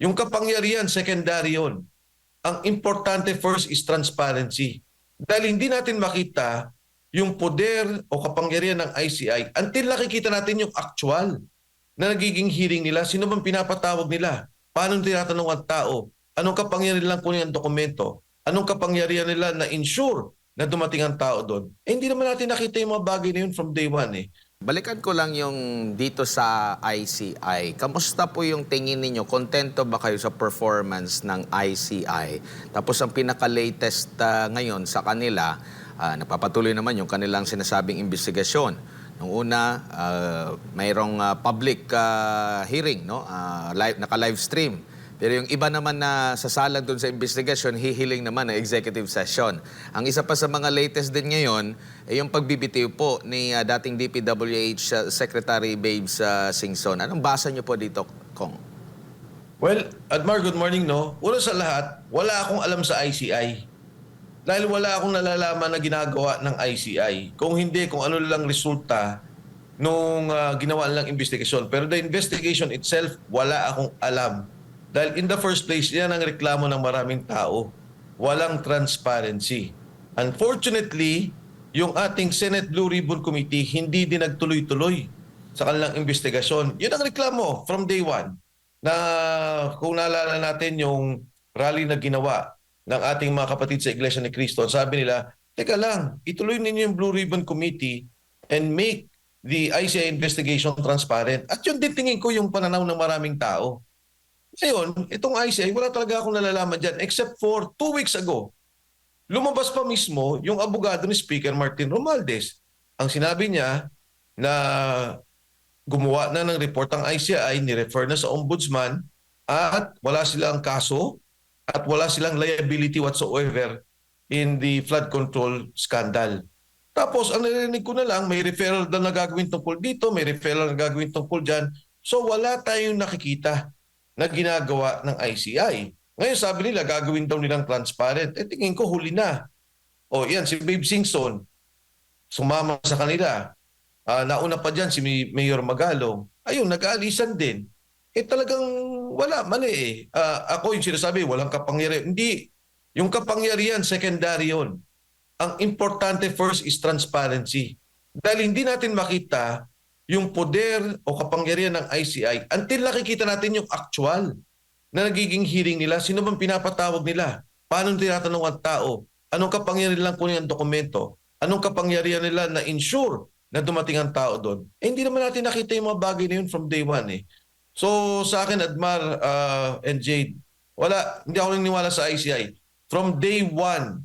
Yung kapangyarihan, secondary yun. Ang importante first is transparency. Dahil hindi natin makita yung poder o kapangyarihan ng ICI until nakikita natin yung actual na nagiging hearing nila. Sino bang pinapatawag nila? Paano tinatanong ang tao? Anong kapangyarihan nilang kunin ang dokumento? Anong kapangyarihan nila na ensure na dumating ang tao doon? Eh, hindi naman natin nakita yung mga bagay na yun from day one eh. Balikan ko lang yung dito sa ICI. Kamusta po yung tingin ninyo? Kontento ba kayo sa performance ng ICI? Tapos ang pinaka-latest ah, ngayon sa kanila, ah, napapatuloy naman yung kanilang sinasabing investigasyon. Nung una, ah, mayroong ah, public ah, hearing, no? Ah, live, naka-live stream. Pero yung iba naman na sasalang doon sa investigasyon, hihiling naman ng executive session. Ang isa pa sa mga latest din ngayon, ay yung pagbibitiw po ni ah, dating DPWH ah, Secretary Babes ah, Singson. Anong basa niyo po dito, Kong? Well, Admar, good morning, no? Una sa lahat, wala akong alam sa ICI. Dahil wala akong nalalaman na ginagawa ng ICI. Kung hindi, kung ano lang resulta nung ah, ginawa nilang investigation. Pero the investigation itself, wala akong alam. Dahil in the first place, yan ang reklamo ng maraming tao. Walang transparency. Unfortunately, yung ating Senate Blue Ribbon Committee hindi din nagtuloy-tuloy sa kanilang investigasyon. Yun ang reklamo from day one na kung naalala natin yung rally na ginawa ng ating mga kapatid sa Iglesia ni Cristo, sabi nila, teka lang, ituloy ninyo yung Blue Ribbon Committee and make the ICI investigation transparent. At yun din tingin ko yung pananaw ng maraming tao. Ngayon, itong ICI, wala talaga akong nalalaman dyan except for two weeks ago. Lumabas pa mismo yung abogado ni Speaker Martin Romualdez. Ang sinabi niya na gumawa na ng report ang ICI, ni-refer na sa ombudsman at wala silang kaso at wala silang liability whatsoever in the flood control scandal. Tapos, ang narinig ko na lang, may referral na gagawin tungkol dito, may referral na gagawin tungkol dyan. So, wala tayong nakikita na ginagawa ng ICI. Ngayon, sabi nila, gagawin daw nilang transparent. Eh, tingin ko, huli na. O, yan, si Babe Singson, sumama sa kanila. Ah, nauna pa dyan si May- Mayor Magalong. Ayun, nag-aalisan din. Eh talagang wala, mali eh. Ah, ako yung sinasabi, walang kapangyarihan. Hindi. Yung kapangyarihan, secondary yun. Ang importante first is transparency. Dahil hindi natin makita yung poder o kapangyarihan ng ICI until nakikita natin yung actual na nagiging hearing nila. Sino bang pinapatawag nila? Paano tinatanong ang tao? Anong kapangyarihan nilang kunin ang dokumento? Anong kapangyarihan nila na ensure na dumating ang tao doon? Eh, hindi naman natin nakita yung mga bagay na yun from day one eh. So sa akin, Admar uh, and Jade, wala, hindi ako naniniwala sa ICI. From day one,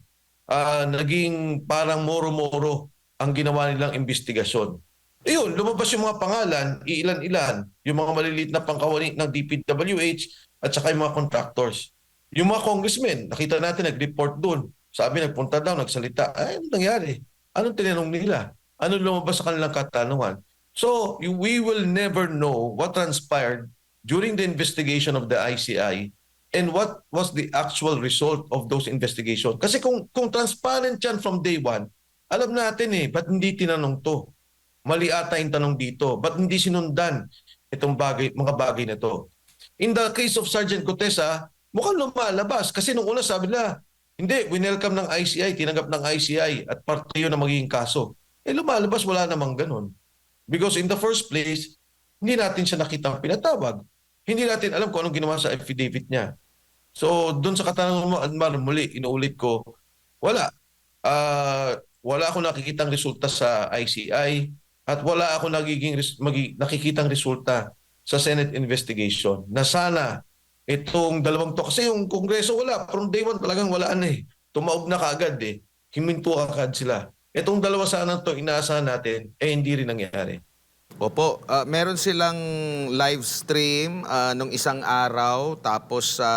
uh, naging parang moro-moro ang ginawa nilang investigasyon. Ayun, lumabas yung mga pangalan, iilan-ilan, yung mga maliliit na pangkawani ng DPWH at saka yung mga contractors. Yung mga congressmen, nakita natin nag-report doon. Sabi, nagpunta daw, nagsalita. Ay, ano nangyari? Anong tinanong nila? Ano lumabas sa kanilang katanungan? So, we will never know what transpired during the investigation of the ICI and what was the actual result of those investigation. Kasi kung, kung transparent yan from day one, alam natin eh, ba't hindi tinanong to? Mali ata yung tanong dito. Ba't hindi sinundan itong bagay, mga bagay na to? In the case of Sergeant Cotesa, mukhang lumalabas. Kasi nung una sabi nila, hindi, winelcome ng ICI, tinanggap ng ICI at parte yun na magiging kaso. Eh lumalabas, wala namang ganun. Because in the first place, hindi natin siya nakita pinatawag. Hindi natin alam kung anong ginawa sa affidavit niya. So, doon sa katanungan mo, Admar, muli, inuulit ko, wala. Ah, wala akong nakikitang resulta sa ICI at wala akong nagiging, magi- nakikitang resulta sa Senate investigation na sana itong dalawang to, kasi yung Kongreso wala, from day one talagang wala na eh. Tumaob na kaagad eh. Himinto agad sila. Itong dalawa sana to, inaasahan natin, eh hindi rin nangyari. Opo, ah, meron silang live stream ah, nung isang araw tapos sa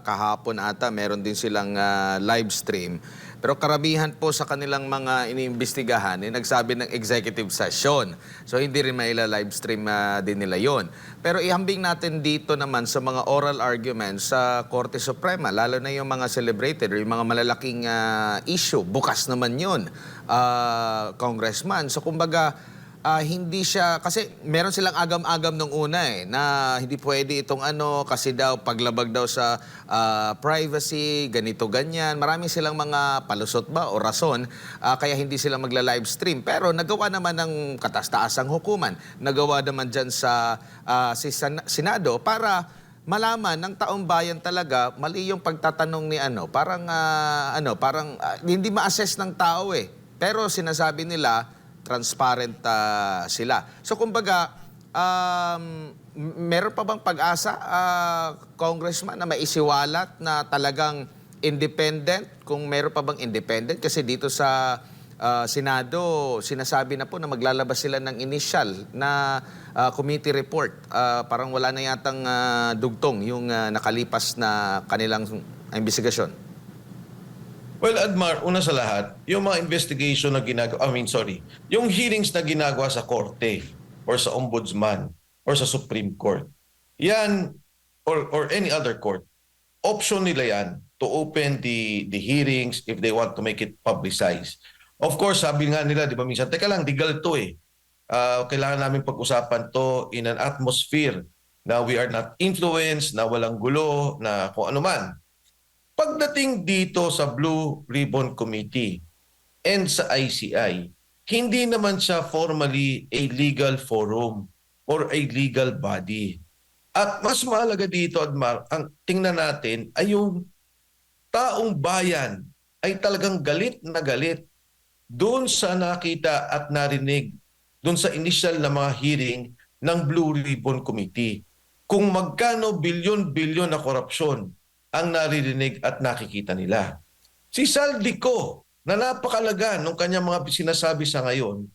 kahapon ata meron din silang ah, live stream. Pero karamihan po sa kanilang mga iniimbestigahan eh, nagsabi ng executive session. So hindi rin maila live stream ah, din nila yon. Pero ihambing natin dito naman sa mga oral arguments sa Korte Suprema, lalo na yung mga celebrated or yung mga malalaking ah, issue. Bukas naman yun, ah, Congressman. So kumbaga, ah, hindi siya, kasi meron silang agam-agam nung una eh, na hindi pwede itong ano, kasi daw paglabag daw sa ah, privacy, ganito, ganyan. Marami silang mga palusot ba o rason, ah, kaya hindi sila magla-livestream. Pero nagawa naman ng katastaasang hukuman, nagawa naman dyan sa ah, si San- Senado para malaman ng taong bayan talaga mali yung pagtatanong ni ano parang ah, ano parang ah, hindi ma-assess ng tao eh pero sinasabi nila transparent ah, sila so kumbaga um, meron pa bang pag-asa ah, congressman na maisiwalat na talagang independent kung meron pa bang independent kasi dito sa ah, Senado sinasabi na po na maglalabas sila ng initial na ah, committee report. Ah, parang wala na yatang ah, dugtong yung ah, nakalipas na kanilang investigasyon. Well, Admar, una sa lahat, yung mga investigation na ginagawa, I mean, sorry, yung hearings na ginagawa sa korte or sa ombudsman or sa Supreme Court, yan, or, or any other court, option nila yan to open the, the hearings if they want to make it publicized. Of course, sabi nga nila, di ba minsan, teka lang, legal to eh. Ah, kailangan namin pag-usapan to in an atmosphere na we are not influenced, na walang gulo, na kung ano man. Pagdating dito sa Blue Ribbon Committee and sa ICI, hindi naman siya formally a legal forum or a legal body. At mas mahalaga dito, Admar, ang tingnan natin ay yung taong bayan ay talagang galit na galit doon sa nakita at narinig doon sa initial na mga hearing ng Blue Ribbon Committee. Kung magkano bilyon-bilyon na korupsyon ang naririnig at nakikita nila. Si Saldico, na napakalaga nung kanyang mga sinasabi sa ngayon,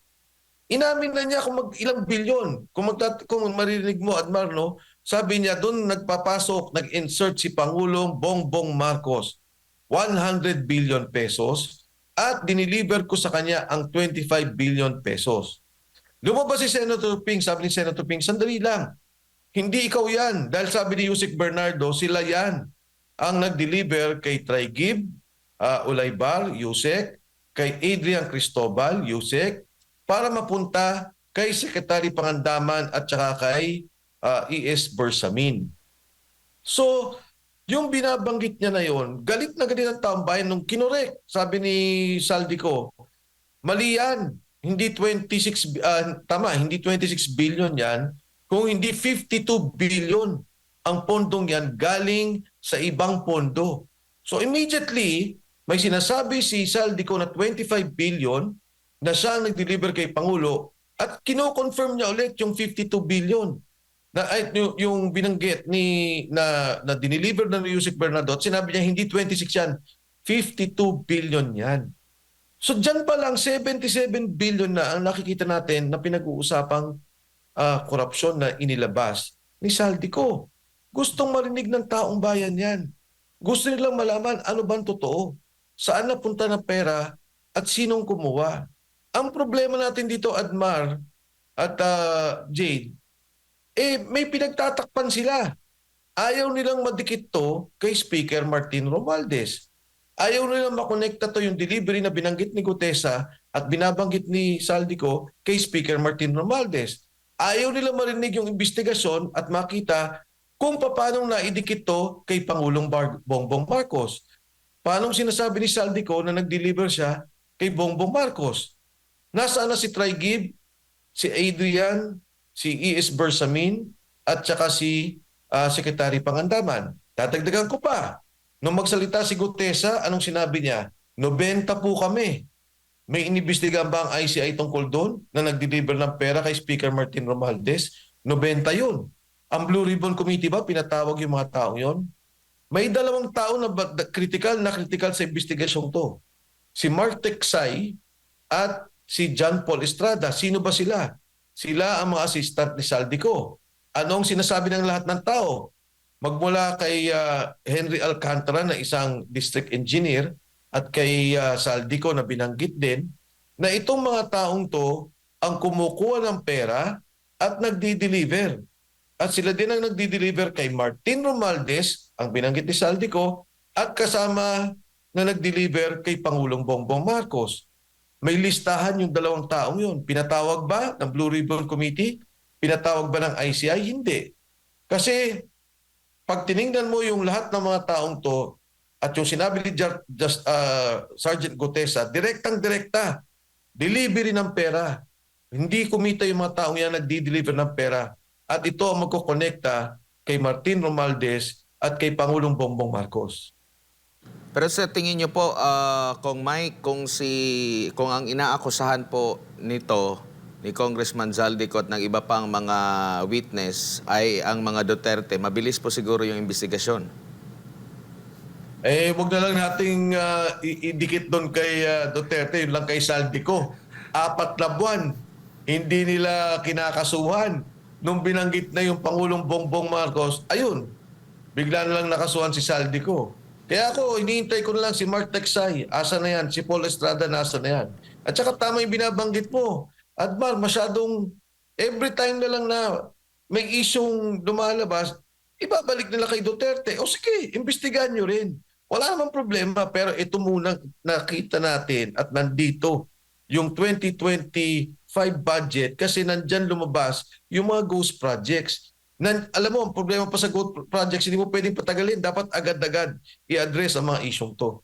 inamin na niya kung mag ilang bilyon. Kung, magtat- kung maririnig mo, Admar, no, sabi niya doon nagpapasok, nag-insert si Pangulong Bongbong Marcos 100 billion pesos at diniliver ko sa kanya ang 25 billion pesos. Lumabas si Senator Ping, sabi ni Senator Ping, sandali lang. Hindi ikaw yan. Dahil sabi ni Yusek Bernardo, sila yan ang nag-deliver kay Traigib, uh, Ulaybar, Yusek, kay Adrian Cristobal, Yusek, para mapunta kay Secretary Pangandaman at saka kay uh, E.S. Bersamin. So, yung binabanggit niya na yon, galit na galit ang taong bayan nung kinorek. Sabi ni Saldico, mali yan. Hindi 26, ah, tama, hindi 26 billion yan. Kung hindi 52 billion ang pondong yan galing sa ibang pondo. So immediately, may sinasabi si Saldico na 25 billion na siya ang nag-deliver kay Pangulo at kino-confirm niya ulit yung 52 billion na ay, yung, binanggit ni na na dineliver na ni Yusek Bernardo at sinabi niya hindi 26 yan 52 billion yan. So diyan pa lang 77 billion na ang nakikita natin na pinag-uusapang ah, korupsyon na inilabas ni Saldico gustong marinig ng taong bayan yan gusto nilang malaman ano bang totoo saan napunta ng pera at sinong kumuha ang problema natin dito Admar at ah, Jade eh may pinagtatakpan sila. Ayaw nilang madikit to kay Speaker Martin Romualdez. Ayaw nilang makonekta to yung delivery na binanggit ni Gutesa at binabanggit ni Saldico kay Speaker Martin Romualdez. Ayaw nilang marinig yung investigasyon at makita kung paano naidikit to kay Pangulong Bar- Bongbong Marcos. Paano sinasabi ni Saldico na nag-deliver siya kay Bongbong Marcos? Nasaan na si Trigib, si Adrian, si E.S. Bersamin at saka si ah, Secretary Pangandaman. Tatagdagan ko pa. Nung magsalita si Gutesa, anong sinabi niya? 90 po kami. May inibestigahan ba ang ICI tungkol doon na nag-deliver ng pera kay Speaker Martin Romualdez? 90 yun. Ang Blue Ribbon Committee ba, pinatawag yung mga taong yon? May dalawang tao na critical na critical sa investigasyong to. Si Mark Texay at si John Paul Estrada. Sino ba sila? Sila ang mga assistant ni Saldico. Anong sinasabi ng lahat ng tao? Magmula kay ah, Henry Alcantara na isang district engineer at kay ah, Saldico na binanggit din na itong mga taong to ang kumukuha ng pera at nagdi-deliver. At sila din ang nagdi-deliver kay Martin Romualdez, ang binanggit ni Saldico, at kasama na nag-deliver kay Pangulong Bongbong Marcos. may listahan yung dalawang taong yun. Pinatawag ba ng Blue Ribbon Committee? Pinatawag ba ng ICI? Hindi. Kasi pag tiningnan mo yung lahat ng mga taong to at yung sinabi ni just, uh, Sergeant Gutesa, direktang direkta, delivery ng pera. Hindi kumita yung mga taong yan nagdi-deliver ng pera. At ito ang magkokonekta kay Martin Romualdez at kay Pangulong Bongbong Marcos. Pero sa tingin niyo po, ah, kung Mike, kung si kung ang inaakusahan po nito ni Congressman Zaldicot ng iba pang mga witness ay ang mga Duterte, mabilis po siguro yung investigasyon. Eh, wag na lang nating i- idikit doon kay ah, Duterte, yun lang kay Saldico. Apat na buwan, hindi nila kinakasuhan. Nung binanggit na yung Pangulong Bongbong Marcos, ayun, bigla na lang nakasuhan si Saldico. Kaya ako, iniintay ko na lang si Mark Texay. Asa na yan? Si Paul Estrada, nasa na yan? At saka tama yung binabanggit mo. Admar, masyadong every time na lang na may isyong lumalabas, ibabalik nila kay Duterte. O sige, imbestigahan nyo rin. Wala namang problema. Pero ito muna nakita natin at nandito yung 2025 budget kasi nandyan lumabas yung mga ghost projects. Nan, alam mo, ang problema pa sa ghost projects, hindi mo pwedeng patagalin. Dapat agad-agad i-address ang mga isyong to.